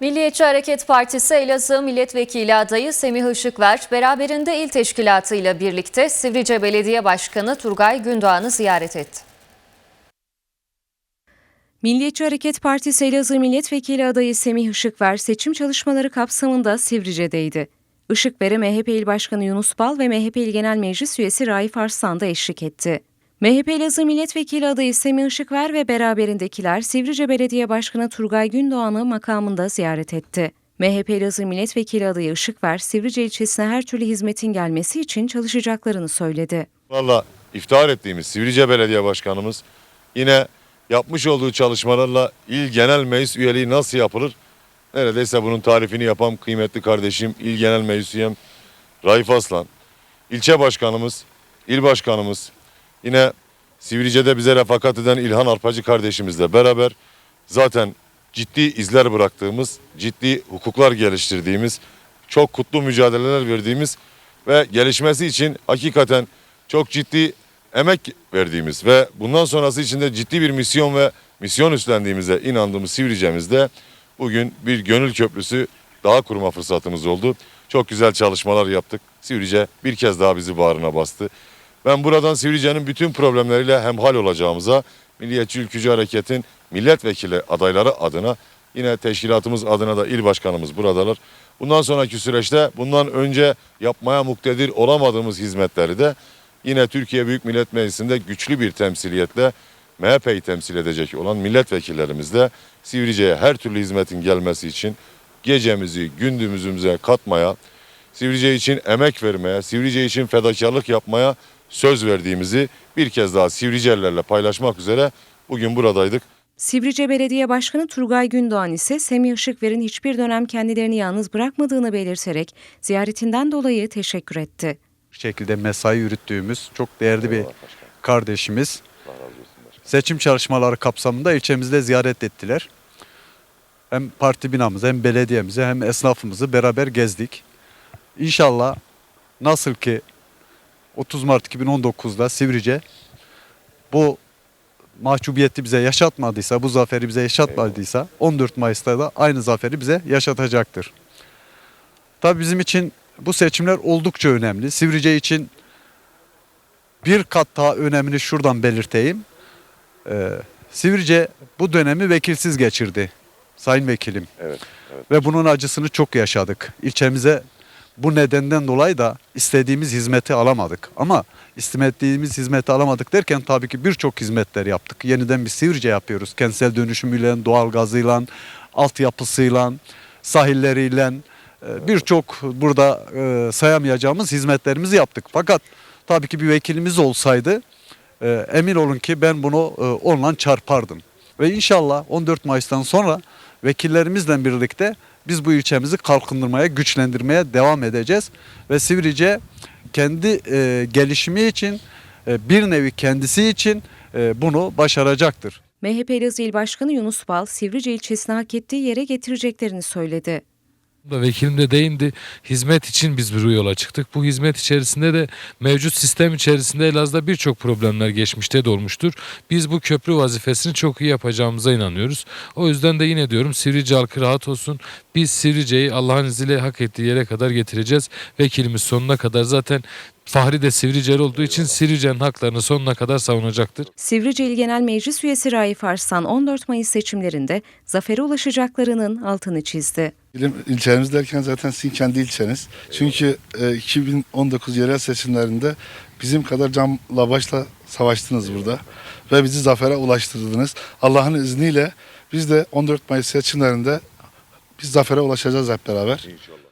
Milliyetçi Hareket Partisi Elazığ Milletvekili adayı Semih Işıkver, beraberinde il teşkilatıyla birlikte Sivrice Belediye Başkanı Turgay Gündoğan'ı ziyaret etti. Milliyetçi Hareket Partisi Elazığ Milletvekili adayı Semih Işıkver seçim çalışmaları kapsamında Sivrice'deydi. Işıkver'e MHP İl Başkanı Yunus Bal ve MHP İl Genel Meclis Üyesi Raif Arslan da eşlik etti. MHP Elazığ Milletvekili adayı Semih Işıkver ve beraberindekiler Sivrice Belediye Başkanı Turgay Gündoğan'ı makamında ziyaret etti. MHP Elazığ Milletvekili adayı Işıkver, Sivrice ilçesine her türlü hizmetin gelmesi için çalışacaklarını söyledi. Valla iftihar ettiğimiz Sivrice Belediye Başkanımız yine yapmış olduğu çalışmalarla il genel meclis üyeliği nasıl yapılır? Neredeyse bunun tarifini yapan kıymetli kardeşim il genel meclis üyem Raif Aslan. İlçe başkanımız, il başkanımız, yine Sivrice'de bize refakat eden İlhan Arpacı kardeşimizle beraber zaten ciddi izler bıraktığımız, ciddi hukuklar geliştirdiğimiz, çok kutlu mücadeleler verdiğimiz ve gelişmesi için hakikaten çok ciddi emek verdiğimiz ve bundan sonrası için de ciddi bir misyon ve misyon üstlendiğimize inandığımız Sivrice'mizde bugün bir gönül köprüsü daha kurma fırsatımız oldu. Çok güzel çalışmalar yaptık. Sivrice bir kez daha bizi bağrına bastı. Ben buradan Sivrice'nin bütün problemleriyle hemhal olacağımıza Milliyetçi Ülkücü Hareket'in milletvekili adayları adına yine teşkilatımız adına da il başkanımız buradalar. Bundan sonraki süreçte bundan önce yapmaya muktedir olamadığımız hizmetleri de yine Türkiye Büyük Millet Meclisi'nde güçlü bir temsiliyetle MHP'yi temsil edecek olan milletvekillerimiz de Sivrice'ye her türlü hizmetin gelmesi için gecemizi gündüzümüze katmaya, Sivrice için emek vermeye, Sivrice için fedakarlık yapmaya söz verdiğimizi bir kez daha Sivricelilerle paylaşmak üzere bugün buradaydık. Sivrice Belediye Başkanı Turgay Gündoğan ise Semih Işıkver'in hiçbir dönem kendilerini yalnız bırakmadığını belirterek ziyaretinden dolayı teşekkür etti. bir şekilde mesai yürüttüğümüz çok değerli bir kardeşimiz. Seçim çalışmaları kapsamında ilçemizde ziyaret ettiler. Hem parti binamızı hem belediyemizi hem esnafımızı beraber gezdik. İnşallah nasıl ki 30 Mart 2019'da Sivrice bu mahcubiyeti bize yaşatmadıysa, bu zaferi bize yaşatmadıysa 14 Mayıs'ta da aynı zaferi bize yaşatacaktır. Tabii bizim için bu seçimler oldukça önemli. Sivrice için bir kat daha önemini şuradan belirteyim. Ee, Sivrice bu dönemi vekilsiz geçirdi. Sayın Vekilim. Evet, Ve bunun acısını çok yaşadık. İlçemize bu nedenden dolayı da istediğimiz hizmeti alamadık. Ama istemediğimiz hizmeti alamadık derken tabii ki birçok hizmetler yaptık. Yeniden bir Sivrice yapıyoruz. Kentsel dönüşümüyle, doğalgazıyla, altyapısıyla, sahilleriyle e, birçok burada e, sayamayacağımız hizmetlerimizi yaptık. Fakat tabii ki bir vekilimiz olsaydı e, emin olun ki ben bunu onunla çarpardım. Ve inşallah 14 Mayıs'tan sonra vekillerimizle birlikte biz bu ilçemizi kalkındırmaya, güçlendirmeye devam edeceğiz. Ve Sivrice kendi e, gelişimi için, e, bir nevi kendisi için e, bunu başaracaktır. MHP Elazığ İl Başkanı Yunus Bal, Sivrice ilçesini hak ettiği yere getireceklerini söyledi. Da vekilim de değindi. Hizmet için biz bu yola çıktık. Bu hizmet içerisinde de mevcut sistem içerisinde Elazığ'da birçok problemler geçmişte de olmuştur. Biz bu köprü vazifesini çok iyi yapacağımıza inanıyoruz. O yüzden de yine diyorum Sivrice halkı rahat olsun. Biz Sivrice'yi Allah'ın izniyle hak ettiği yere kadar getireceğiz. Vekilimiz sonuna kadar zaten Fahri de Sivriceli olduğu için Sivrice'nin haklarını sonuna kadar savunacaktır. Sivrice İl Genel Meclis Üyesi Raif Arslan 14 Mayıs seçimlerinde zafere ulaşacaklarının altını çizdi. İlim, ilçemiz derken zaten sizin kendi ilçeniz. Çünkü e, 2019 yerel seçimlerinde bizim kadar canla başla savaştınız burada. Ve bizi zafere ulaştırdınız. Allah'ın izniyle biz de 14 Mayıs seçimlerinde biz zafere ulaşacağız hep beraber. İnşallah.